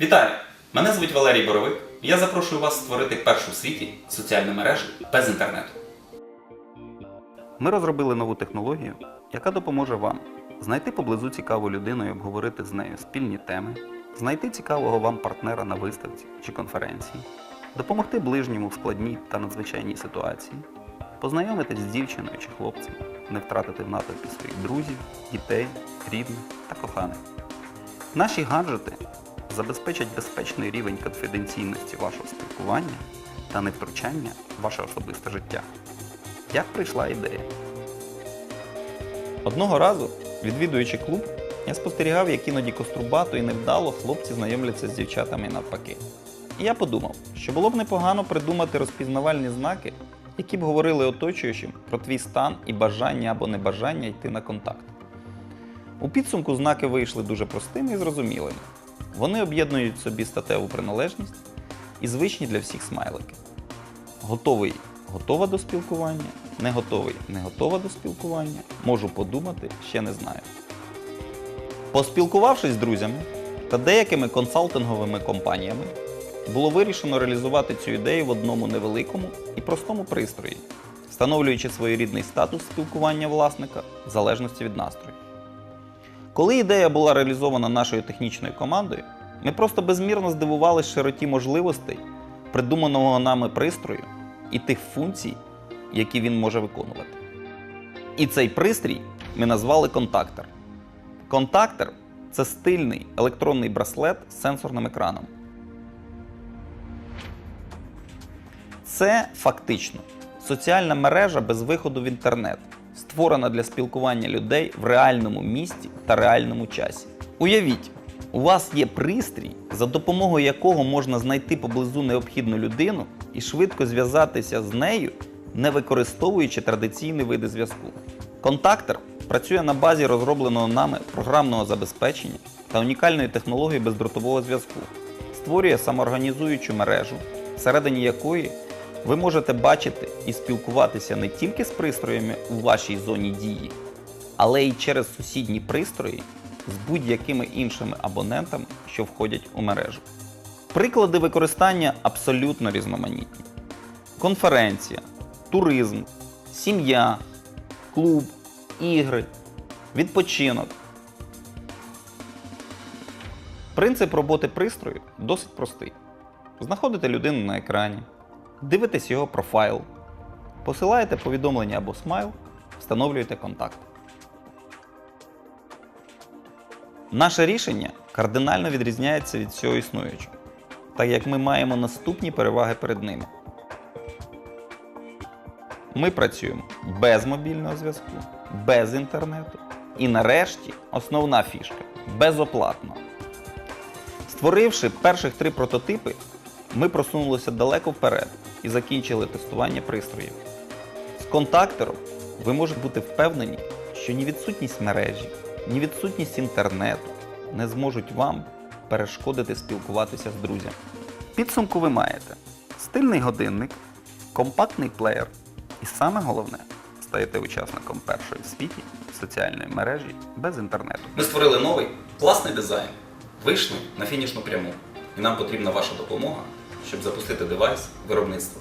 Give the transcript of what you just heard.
Вітаю! Мене звуть Валерій Боровик. Я запрошую вас створити першу в світі соціальну мережу без інтернету. Ми розробили нову технологію, яка допоможе вам знайти поблизу цікаву людину і обговорити з нею спільні теми, знайти цікавого вам партнера на виставці чи конференції, допомогти ближньому в складній та надзвичайній ситуації, познайомитись з дівчиною чи хлопцем, не втратити в натовпі своїх друзів, дітей, рідних та коханих. Наші гаджети забезпечать безпечний рівень конфіденційності вашого спілкування та невтручання в ваше особисте життя. Як прийшла ідея? Одного разу, відвідуючи клуб, я спостерігав, як іноді кострубато і невдало хлопці знайомляться з дівчатами навпаки. І я подумав, що було б непогано придумати розпізнавальні знаки, які б говорили оточуючим про твій стан і бажання або небажання йти на контакт. У підсумку знаки вийшли дуже простими і зрозумілими. Вони об'єднують собі статеву приналежність і звичні для всіх смайлики. Готовий готова до спілкування, не готовий не готова до спілкування, можу подумати, ще не знаю. Поспілкувавшись з друзями та деякими консалтинговими компаніями, було вирішено реалізувати цю ідею в одному невеликому і простому пристрої, встановлюючи своєрідний статус спілкування власника в залежності від настрою. Коли ідея була реалізована нашою технічною командою, ми просто безмірно здивувалися широті можливостей, придуманого нами пристрою і тих функцій, які він може виконувати. І цей пристрій ми назвали контактор. Контактор це стильний електронний браслет з сенсорним екраном. Це фактично соціальна мережа без виходу в інтернет, створена для спілкування людей в реальному місті та реальному часі. Уявіть, у вас є пристрій, за допомогою якого можна знайти поблизу необхідну людину і швидко зв'язатися з нею, не використовуючи традиційні види зв'язку. Контактор працює на базі розробленого нами програмного забезпечення та унікальної технології бездротового зв'язку, створює самоорганізуючу мережу, всередині якої ви можете бачити і спілкуватися не тільки з пристроями у вашій зоні дії, але й через сусідні пристрої з будь-якими іншими абонентами, що входять у мережу. Приклади використання абсолютно різноманітні: конференція, туризм, сім'я, клуб, ігри, відпочинок. Принцип роботи пристрою досить простий. Знаходите людину на екрані, дивитесь його профайл, посилаєте повідомлення або смайл, встановлюєте контакт. Наше рішення кардинально відрізняється від всього існуючого, так як ми маємо наступні переваги перед ними. Ми працюємо без мобільного зв'язку, без інтернету і нарешті основна фішка безоплатно. Створивши перших три прототипи, ми просунулися далеко вперед і закінчили тестування пристроїв. З контактором ви можете бути впевнені, що ні відсутність мережі, ні відсутність інтернету не зможуть вам перешкодити спілкуватися з друзями. Підсумку ви маєте стильний годинник, компактний плеєр і саме головне стаєте учасником першої в світі соціальної мережі без інтернету. Ми створили новий класний дизайн, вийшли на фінішну пряму, і нам потрібна ваша допомога, щоб запустити девайс виробництво.